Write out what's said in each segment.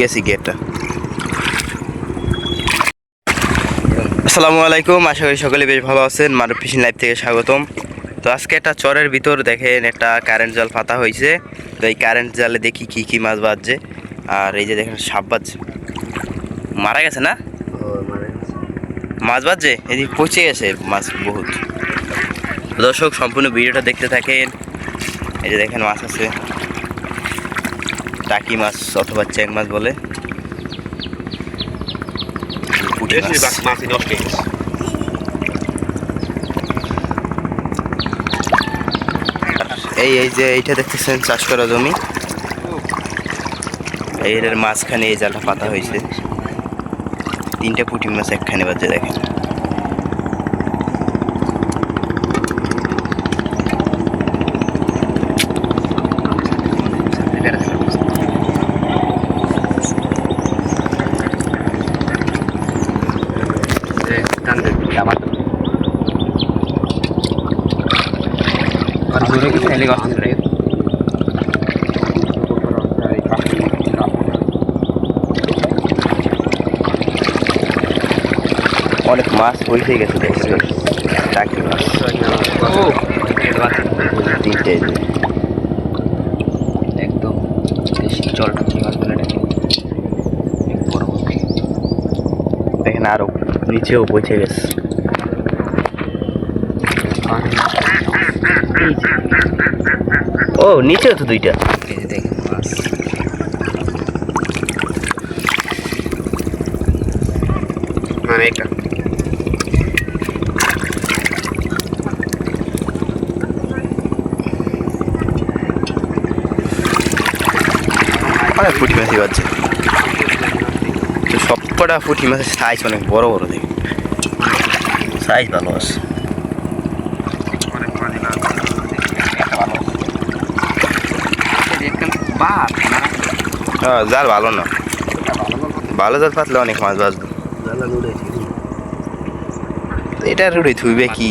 গেছি আসসালামু আলাইকুম আশা করি সকলে বেশ ভালো আছেন। মারুফ ফিশিং লাইভ থেকে স্বাগতম। তো আজকে একটা চরের ভিতর দেখেন, একটা কারেন্ট জাল পাতা হয়েছে। তো এই কারেন্ট জালে দেখি কি কি মাছ বাজছে। আর এই যে দেখেন, সাপ বাজছে। মারা গেছে না? মাছ বাজছে? এদিকে পচে গেছে মাছ বহুত। দর্শক, সম্পূর্ণ ভিডিওটা দেখতে থাকেন। এই যে দেখেন, মাছ আছে। টাকি মাছ অথবা চেং মাছ বলে। এই এই যে এইটা দেখতেছেন চাষ করা জমি। এর মাঝখানে এই জালটা পাতা হয়েছে। তিনটা পুঁটি মাছ একখানে বাজে দেখেন। জোরে কিছু হেলে গেছে অনেক মাছ হয়েছে গেছে দেখছেন টাকি মাছ। তিনটে। একদম বড় দেখেন আরও নিচেও পৌঁছে গেছে। ও নিচেও তো দুইটা। দেখেন মাছ মানে এটা। অনেক পুঁটি মাছই তো সবকটা পুঁটি মাছের সাইজ অনেক বড় বড় দেখে। সাইজ ভালো আছে হ্যাঁ, জাল ভালো না। ভালো জাল পাতলে অনেক মাছ বাজবে এটা রুড়ে থুইবে কি?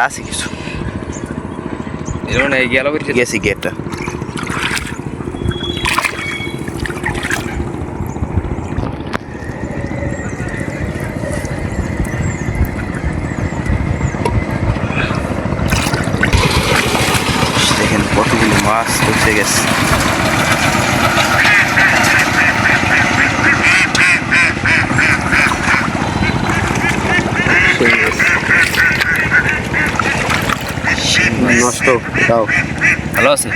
আছে কিছু। গেল গেছি গেটটা দেখেন কতগুলো মাছ পৌঁছে গেছে। নষ্ট দাও। ভালো আছে?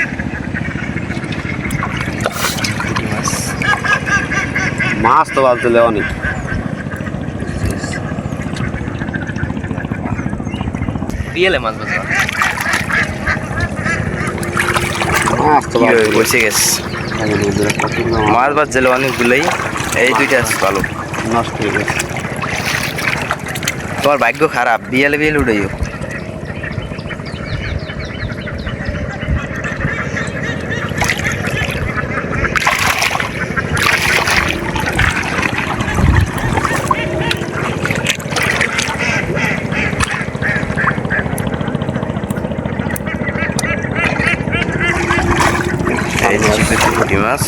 মাছ তো বাজলে অনেক বিয়েলে মাছ বাজা মাছ তো কি হয়ে বাজলে বসে গেছে। মাছ বাজ জেলে অনেকগুলোই এই দুইটা আছে ভালো। নষ্ট হয়ে গেছে। তোমার ভাগ্য খারাপ বিয়ালে বিয়ালে উড়াইও এই যে দুটো পুঁটি মাছ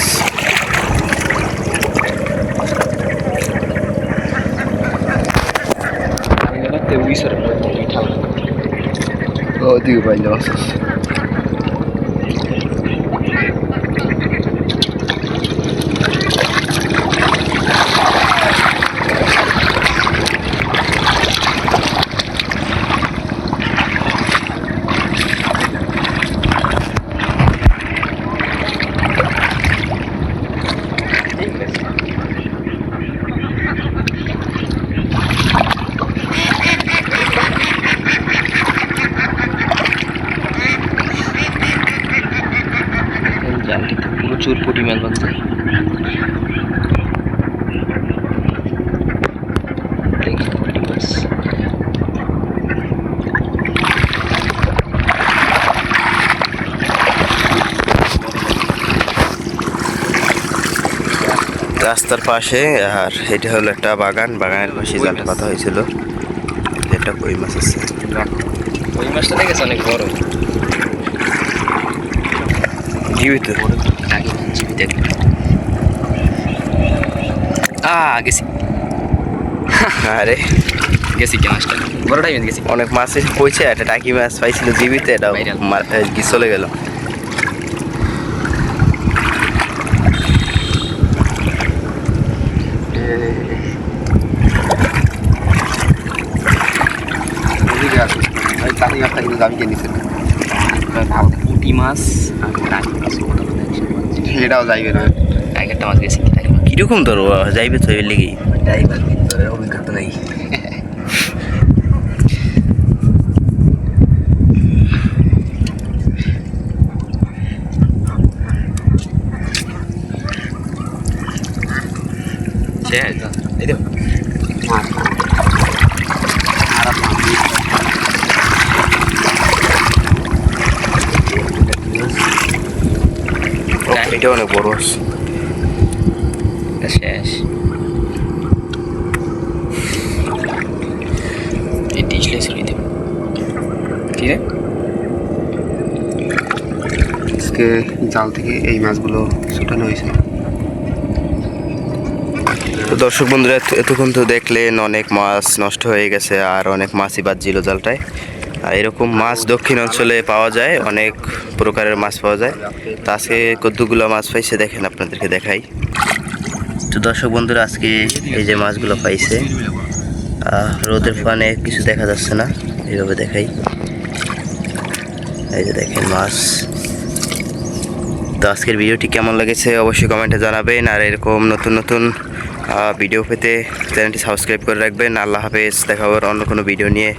আমি গেলাম প্রচুর পুঁটি মাছ রাস্তার পাশে, আর এটা হলো একটা বাগান। বাগানের পাশে জালটা পাতা হয়েছিল। এটা কই মাছ আছে? কই মাছটা দেখেছে? অনেক বড়। জীবিত জীবিত আ গেছি আরে গেছি কি মাছটা বড়টাই মেন গেছি। অনেক মাছ পড়ছে একটা টাকি মাছ পাইছিল জীবিত এটা চলে গেল। ওদিকে আছে ওই পুঁটি মাছ আর টাকি মাছ এটাও যাইবে না টাইগারটা মাছ গেছি কীরকম তোর যাইবে তো এর লেগেই? টাইগার ভিতরে অভিজ্ঞতা নেই। শেষ এই দেখো মাছ আর এটা অনেক বড় আছে। শেষ। এই ডিসলে ঠিক আছে আজকে জাল থেকে এই মাছগুলো ছুটানো হয়েছে। তো দর্শক বন্ধুরা এত- এতক্ষণ তো দেখলেন অনেক মাছ নষ্ট হয়ে গেছে আর অনেক মাছই বাদ বাজছিল জালটায়। আর এরকম মাছ দক্ষিণ অঞ্চলে পাওয়া যায়, অনেক প্রকারের মাছ পাওয়া যায়। তো আজকে কতগুলো মাছ পাইছে দেখেন, আপনাদেরকে দেখাই। তো দর্শক বন্ধুরা, আজকে এই যে মাছগুলো পাইছে রোদের ফানে কিছু দেখা যাচ্ছে না, এইভাবে দেখাই। এই যে দেখেন মাছ। তো আজকের ভিডিওটি কেমন লেগেছে অবশ্যই কমেন্টে জানাবেন, আর এরকম নতুন নতুন ভিডিও পেতে চ্যানেলটি সাবস্ক্রাইব করে রাখবেন। আল্লাহ হাফেজ, দেখা হবে অন্য কোনো ভিডিও নিয়ে।